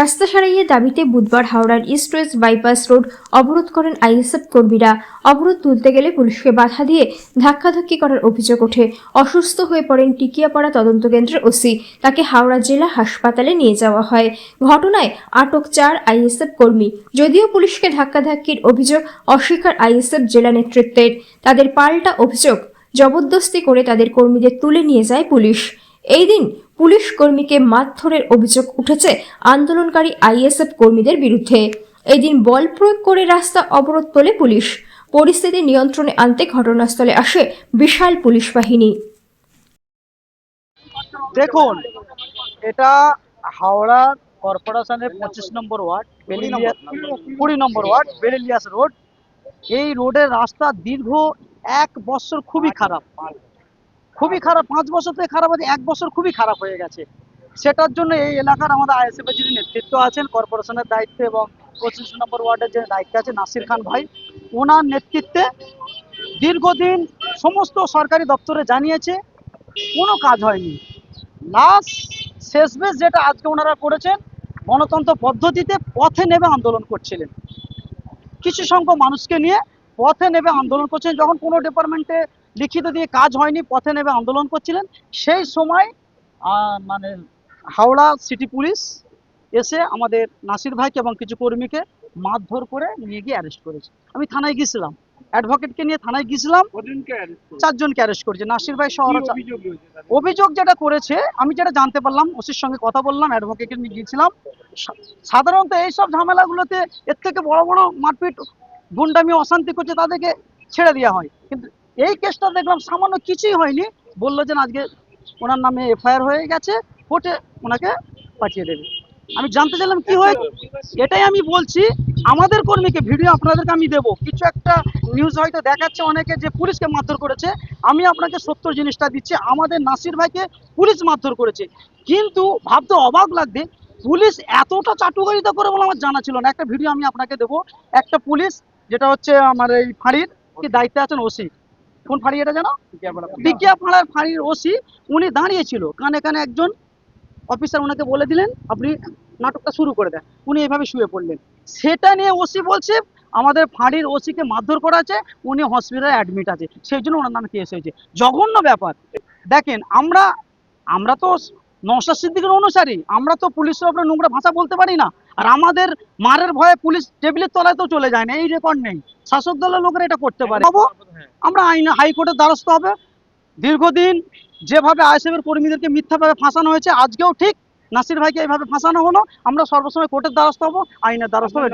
রাস্তা সারাইয়ের দাবিতে বুধবার হাওড়ার ইস্ট ওয়েস্ট বাইপাস রোড অবরোধ করেন আইএসএফ কর্মীরা। অবরোধ তুলতে গেলে পুলিশকে বাধা দিয়ে ধাক্কাধাক্কি করার অভিযোগ ওঠে। অসুস্থ হয়ে পড়েন টিকিয়াপাড়া তদন্ত কেন্দ্রের ওসি। তাকে হাওড়া জেলা হাসপাতালে নিয়ে যাওয়া হয়। ঘটনায় আটক চার আইএসএফ কর্মী। যদিও পুলিশকে ধাক্কাধাক্কির অভিযোগ অস্বীকার আইএসএফ জেলা নেতৃত্বের। তাদের পাল্টা অভিযোগ জবরদস্তি করে তাদের কর্মীদের তুলে নিয়ে যায় পুলিশ। এই দিন পুলিশ কর্মীকে মারধরের অভিযোগ উঠেছে আন্দোলনকারী আইএসএফ কর্মীদের বিরুদ্ধে। এই দিন বল প্রয়োগ করে রাস্তা অবরোধ তোলে পুলিশ। পরিস্থিতি নিয়ন্ত্রণে আনতে ঘটনাস্থলে আসে বিশাল পুলিশ বাহিনী। দেখুন এটা হাওড়া কর্পোরেশনের পঁচিশ নম্বর ওয়ার্ড বেলিলিয়া কুড়ি নম্বর ওয়ার্ড বেলিলিয়াস রোড। এই রোডের রাস্তা দীর্ঘ এক বছর খুবই খারাপ। খুবই খারাপ, পাঁচ বছর থেকে খারাপ আছে, এক বছর খুবই খারাপ হয়ে গেছে। সেটার জন্য এই এলাকার আমাদের আইএসএফ যিনি নেতৃত্ব আছেন, কর্পোরেশনের দায়িত্বে এবং পঁচিশ নম্বর ওয়ার্ডের যে দায়িত্বে আছে নাসির খান ভাই ওনার নেতৃত্বে দীর্ঘদিন সমস্ত সরকারি দপ্তরে জানিয়েছে, কোনো কাজ হয়নি। লাস্ট শেষ বেশ যেটা আজকে ওনারা করেছেন, গণতন্ত্র পদ্ধতিতে পথে নেবে আন্দোলন করছিলেন। কিছু সংখ্যক মানুষকে নিয়ে পথে নেবে আন্দোলন করছেন, যখন কোনো ডিপার্টমেন্টে লিখিত দিয়ে কাজ হয়নি পথে নেবে আন্দোলন করছিলেন। সেই সময় মানে হাওড়া সিটি পুলিশ এসে আমাদের নাসির ভাইকে এবং কিছু কর্মীকে মারধর করে নিয়ে গিয়ে অ্যারেস্ট করেছে। আমি থানায় গিয়েছিলাম। অ্যাডভোকেটকে নিয়ে থানায় গিয়েছিলাম? চারজনকে অ্যারেস্ট করেছে। নাসির ভাই শহর তাদের? অভিযোগ যেটা করেছে আমি যেটা জানতে পারলাম ওসির সঙ্গে কথা বললাম অ্যাডভোকেটকে নিয়ে গিয়েছিলাম। সাধারণত এইসব ঝামেলাগুলোতে এর থেকে বড় বড় মারপিট গুন্ডামি অশান্তি করছে তাদেরকে ছেড়ে দেওয়া হয়। কিন্তু এই কেসটা দেখলাম সামান্য কিছুই হয়নি। বলল যে আজকে ওনার নামে এফআইআর হয়ে গেছে, কোর্টে ওনাকে পাঠিয়ে দেবে। আমি জানতে চাইলাম কি হয়েছে। এটাই আমি বলছি, আমাদের কর্মীকে ভিডিও আপনাদেরকে আমি দেবো। কিছু একটা নিউজ হয়তো দেখাচ্ছে অনেকে যে পুলিশকে মারধর করেছে। আমি আপনাকে সত্য জিনিসটা দিচ্ছি। আমাদের নাসির ভাইকে পুলিশ মারধর করেছে। কিন্তু ভাবতে অবাক লাগবে, পুলিশ এতটা চাটুকারিতা করে বলে আমার জানা ছিল না। একটা ভিডিও আমি আপনাকে দেবো। একটা পুলিশ, যেটা হচ্ছে আমার এই ফাঁড়ির, কি দায়িত্বে আছেন ওসি। কোন ফাঁড়ি এটা জানো? বিকিয়া পাড়ার ফাঁড়ির ওসি উনি দাঁড়িয়েছিল। কানে কানে একজন অফিসার ওনাকে বলে দিলেন আপনি নাটকটা শুরু করে দেন। উনি এভাবে শুয়ে পড়লেন। সেটা নিয়ে ওসি বলছে আমাদের ফাঁড়ির ওসিকে মারধর করা আছে উনি হসপিটালে অ্যাডমিট আছে। সেই জন্য ওনার নামে কেস হয়েছে। জঘন্য ব্যাপার। দেখেন আমরা আমরা তো নশা সিদ্দিকের অনুসারী আমরা তো পুলিশের উপরে নোংরা ভাষা বলতে পারি না। আর আমাদের মারের ভয়ে পুলিশ টেবিলের তলায় তো চলে যায় না এই রেকর্ড নেই। শাসক দলের লোকেরা এটা করতে পারে। আমরা আইন হাইকোর্টের দ্বারস্থ হবে। দীর্ঘদিন যেভাবে আইএসএফের কর্মীদেরকে মিথ্যাভাবে ফাঁসানো হয়েছে, আজকেও ঠিক নাসির ভাইকে এইভাবে ফাঁসানো হলো। আমরা সর্বসময় কোর্টের দ্বারস্থ হব, আইনের দ্বারস্থ হব